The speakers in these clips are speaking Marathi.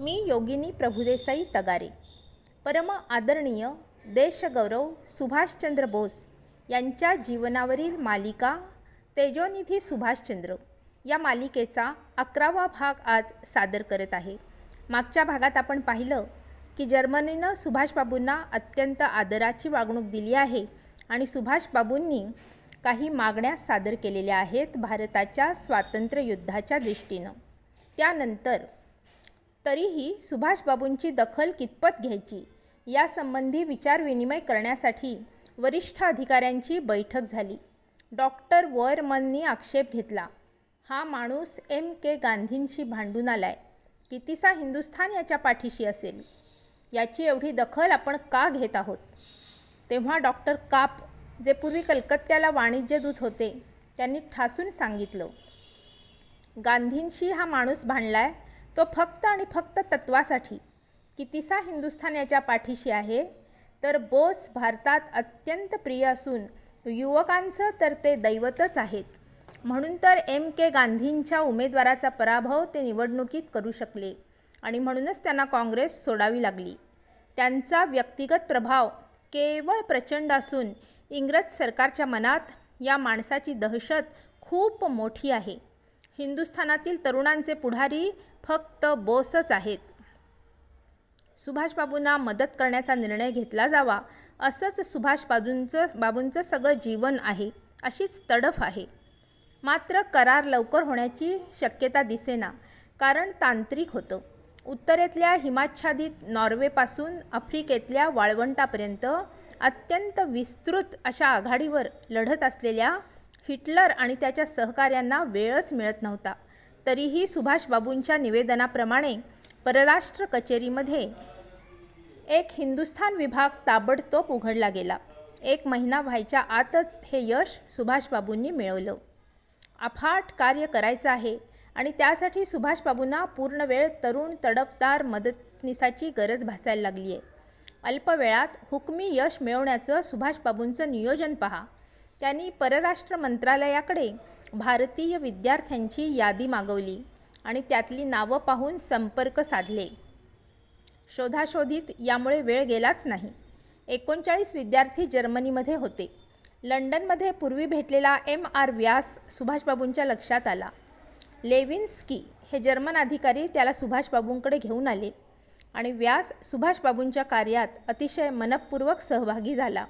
मी योगिनी प्रभुदेसाई तगारे. परम आदरणीय देशगौरव सुभाषचंद्र बोस यांच्या जीवनावरील मालिका तेजोनिधी सुभाषचंद्र या मालिकेचा अकरावा भाग आज सादर करत आहे. मागच्या भागात आपण पाहिलं की जर्मनीनं सुभाषबाबूंना अत्यंत आदराची वागणूक दिली आहे आणि सुभाषबाबूंनी काही मागण्या सादर केलेल्या आहेत भारताच्या स्वातंत्र्ययुद्धाच्या दृष्टीनं. त्यानंतर तरीही सुभाषबाबूंची दखल कितपत घ्यायची? यासंबंधी विचारविनिमय करण्यासाठी वरिष्ठ अधिकाऱ्यांची बैठक झाली. डॉक्टर वरमननी आक्षेप घेतला हा माणूस एम. के. गांधींशी भांडून आलाय. कितीसा हिंदुस्थान याच्या पाठीशी असेल? याची एवढी दखल आपण का घेत आहोत? तेव्हा डॉक्टर काप जे पूर्वी कलकत्त्याला वाणिज्यदूत होते त्यांनी ठासून सांगितलं गांधींशी हा माणूस भांडलाय तो फक्त आणि फक्त तत्वासाठी कितीसा हिंदुस्थान याच्या पाठीशी आहे तर बोस भारतात अत्यंत प्रिय असून युवकांचं तर ते दैवतच आहेत. म्हणून तर एम के गांधींच्या उमेदवाराचा पराभव ते निवडणुकीत करू शकले आणि म्हणूनच त्यांना काँग्रेस सोडावी लागली. त्यांचा व्यक्तिगत प्रभाव केवळ प्रचंड असून इंग्रज सरकारच्या मनात या माणसाची दहशत खूप मोठी आहे. हिंदुस्थानातील तरुणांचे पुढारी फक्त बोसच आहेत. सुभाषबाबूंना मदत करण्याचा निर्णय घेतला जावा असंच सुभाषबाबूंचं बाबूंचं सगळं जीवन आहे अशीच तडफ आहे. मात्र करार लवकर होण्याची शक्यता दिसेना कारण तांत्रिक होतं. उत्तरेतल्या हिमाच्छादित नॉर्वेपासून आफ्रिकेतल्या वाळवंटापर्यंत अत्यंत विस्तृत अशा आघाडीवर लढत असलेल्या हिटलर आणि त्याच्या सहकाऱ्यांना वेळच मिळत नव्हता. तरीही सुभाषबाबूंच्या निवेदनाप्रमाणे परराष्ट्र कचेरीमध्ये एक हिंदुस्थान विभाग ताबडतोब उघडला गेला. एक महिना व्हायच्या आतच हे यश सुभाषबाबूंनी मिळवलं. अफाट कार्य करायचं आहे आणि त्यासाठी सुभाषबाबूंना पूर्ण वेळ तरुण तडफदार मदतनीसाची गरज भासायला लागली आहे अल्पवेळात हुकमी यश मिळवण्याचं सुभाषबाबूंचं नियोजन पहा. त्यांनी परराष्ट्र मंत्रालयाकडे भारतीय विद्यार्थ्यांची यादी मागवली आणि त्यातली नावं पाहून संपर्क साधले. शोधाशोधित यामुळे वेळ गेलाच नाही. एकोणचाळीस विद्यार्थी जर्मनीमध्ये होते. लंडनमध्ये पूर्वी भेटलेला एम आर व्यास सुभाषबाबूंच्या लक्षात आला. लेविन्स्की हे जर्मन अधिकारी त्याला सुभाषबाबूंकडे घेऊन आले आणि व्यास सुभाषबाबूंच्या कार्यात अतिशय मनपूर्वक सहभागी झाला.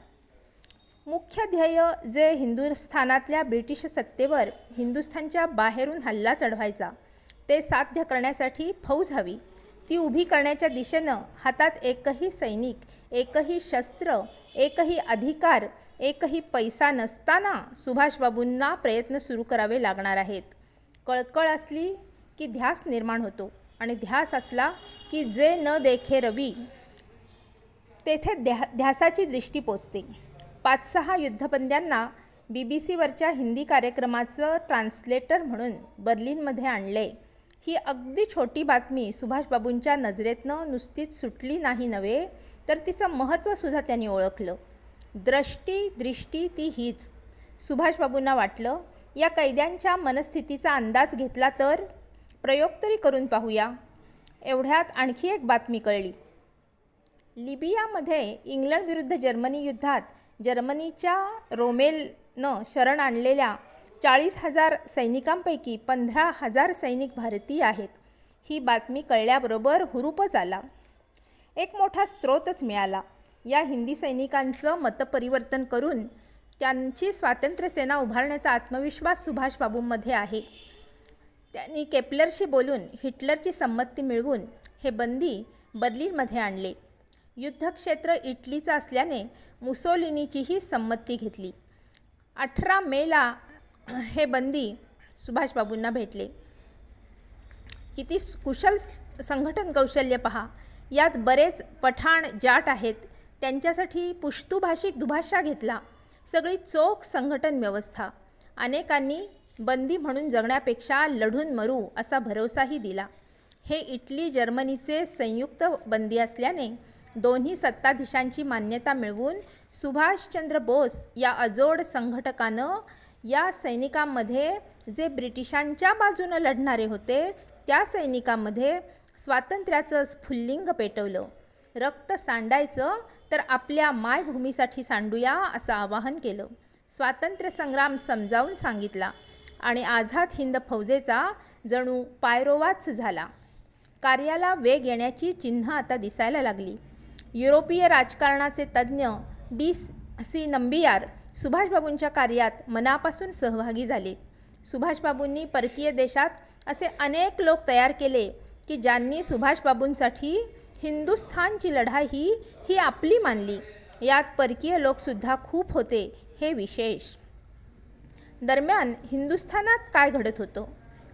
मुख्य ध्येय जे हिंदुस्थानातल्या ब्रिटिश सत्तेवर हिंदुस्थानच्या बाहेरून हल्ला चढवायचा ते साध्य करण्यासाठी फौज हवी. ती उभी करण्याच्या दिशेनं हातात एकही सैनिक एकही शस्त्र एकही अधिकार एकही पैसा नसताना सुभाषबाबूंना प्रयत्न सुरू करावे लागणार आहेत. कळकळ असली की ध्यास निर्माण होतो आणि ध्यास असला की जे न देखे रवी तेथे ध्या ध्यासाची दृष्टी पोचते. पाच सहा युद्धबंद्यांना बी बी सीवरच्या हिंदी कार्यक्रमाचं ट्रान्सलेटर म्हणून बर्लिनमध्ये आणले. ही अगदी छोटी बातमी सुभाषबाबूंच्या नजरेतनं नुसतीच सुटली नाही नव्हे तर तिचं महत्त्वसुद्धा त्यांनी ओळखलं. द्रष्टी दृष्टी ती हीच. सुभाषबाबूंना वाटलं या कैद्यांच्या मनस्थितीचा अंदाज घेतला तर प्रयोग तरी करून पाहूया. एवढ्यात आणखी एक बातमी कळली. लिबियामध्ये इंग्लंडविरुद्ध जर्मनी युद्धात जर्मनीच्या रोमेलनं शरण आणलेल्या चाळीस हजार सैनिकांपैकी पंधरा हजार सैनिक भारतीय आहेत. ही बातमी कळल्याबरोबर हुरूपच आला. एक मोठा स्रोतच मिळाला. या हिंदी सैनिकांचं मतपरिवर्तन करून त्यांची स्वातंत्र्यसेना उभारण्याचा आत्मविश्वास सुभाषबाबूंमध्ये आहे. त्यांनी केपलरशी बोलून हिटलरची संमती मिळवून हे बंदी बर्लिनमध्ये आणले. युद्धक्षेत्र इटलीचं असल्याने मुसोलिनीचीही संमती घेतली. अठरा मेला हे बंदी सुभाषबाबूंना भेटले. किती कुशल संघटन कौशल्य पहा. यात बरेच पठाण जाट आहेत. त्यांच्यासाठी पुश्तू भाषिक दुभाषा घेतला. सगळी चोख संघटन व्यवस्था. अनेकांनी बंदी म्हणून जगण्यापेक्षा लढून मरू असा भरोसाही दिला. हे इटली जर्मनीचे संयुक्त बंदी असल्याने दोन्ही सत्ताधीशांची मान्यता मिळवून सुभाषचंद्र बोस या अजोड संघटकानं या सैनिकांमध्ये जे ब्रिटिशांच्या बाजूनं लढणारे होते त्या सैनिकांमध्ये स्वातंत्र्याचं स्फुल्लिंग पेटवलं. रक्त सांडायचं तर आपल्या मायभूमीसाठी सांडूया असं आवाहन केलं. स्वातंत्र्य संग्राम समजावून सांगितला आणि आझाद हिंद फौजेचा जणू पायरोवाच झाला. कार्याला वेग येण्याची चिन्ह आता दिसायला लागली. युरोपीय राजकारणाचे तज्ज्ञ डी सी नंबियार सुभाषबाबूंच्या कार्यात मनापासून सहभागी झाले. सुभाषबाबूंनी परकीय देशात असे अनेक लोक तयार केले की ज्यांनी सुभाषबाबूंसाठी हिंदुस्थानची लढाई ही ही आपली मानली. यात परकीय लोकसुद्धा खूप होते हे विशेष. दरम्यान हिंदुस्थानात काय घडत होतं?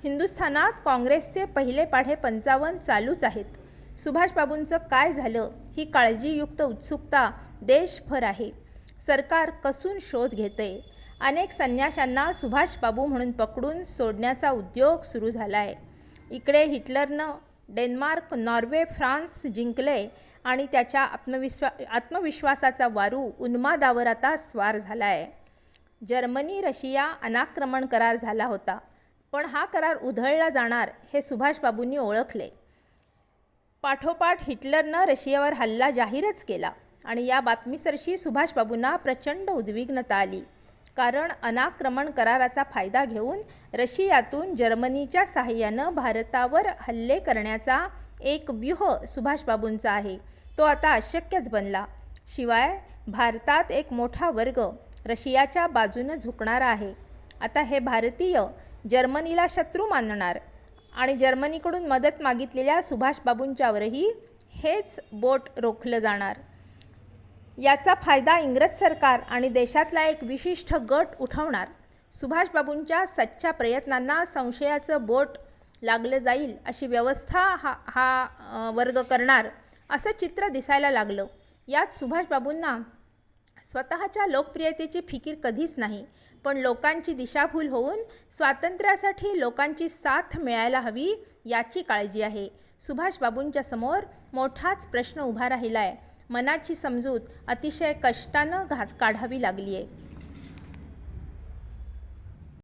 हिंदुस्थानात काँग्रेसचे पहिले पाढे पंचावन्न चालूच आहेत. सुभाषबाबूंचं काय झालं ही काळजीयुक्त उत्सुकता देशभर आहे. सरकार कसून शोध घेते अनेक संन्याशांना सुभाषबाबू म्हणून पकडून सोडण्याचा उद्योग सुरू झाला आहे इकडे हिटलरनं डेन्मार्क नॉर्वे फ्रान्स जिंकले आणि त्याच्या आत्मविश्वा आत्मविश्वासाचा वारू उन्मादावर आता स्वार झाला आहे जर्मनी रशिया अनाक्रमण करार झाला होता पण हा करार उधळला जाणार हे सुभाषबाबूंनी ओळखले. पाठोपाठ हिटलरनं रशियावर हल्ला जाहीरच केला आणि या बातमीसरशी सुभाषबाबूंना प्रचंड उद्विग्नता आली. कारण अनाक्रमण कराराचा फायदा घेऊन रशियातून जर्मनीच्या साहाय्यानं भारतावर हल्ले करण्याचा एक व्यूह सुभाषबाबूंचा आहे. तो आता अशक्यच बनला. शिवाय भारतात एक मोठा वर्ग रशियाच्या बाजूनं झुकणारा आहे. आता हे भारतीय जर्मनीला शत्रू मानणार. आणि जर्मनीकडून मदत मागितलेल्या सुभाषबाबूंच्यावरही हेच बोट रोखलं जाणार. याचा फायदा इंग्रज सरकार आणि देशातला एक विशिष्ट गट उठवणार. सुभाषबाबूंच्या सच्च्या प्रयत्नांना संशयाचं बोट लागलं जाईल अशी व्यवस्था हा हा वर्ग करणार असं चित्र दिसायला लागलं. यात सुभाषबाबूंना स्वतःच्या लोकप्रियतेची फिकीर कधीच नाही. पण लोकांची दिशाभूल होऊन स्वातंत्र्यासाठी लोकांची साथ मिळायला हवी याची काळजी आहे. सुभाषबाबूंच्या समोर मोठाच प्रश्न उभा राहिला आहे मनाची समजूत अतिशय कष्टानं घा काढावी लागली आहे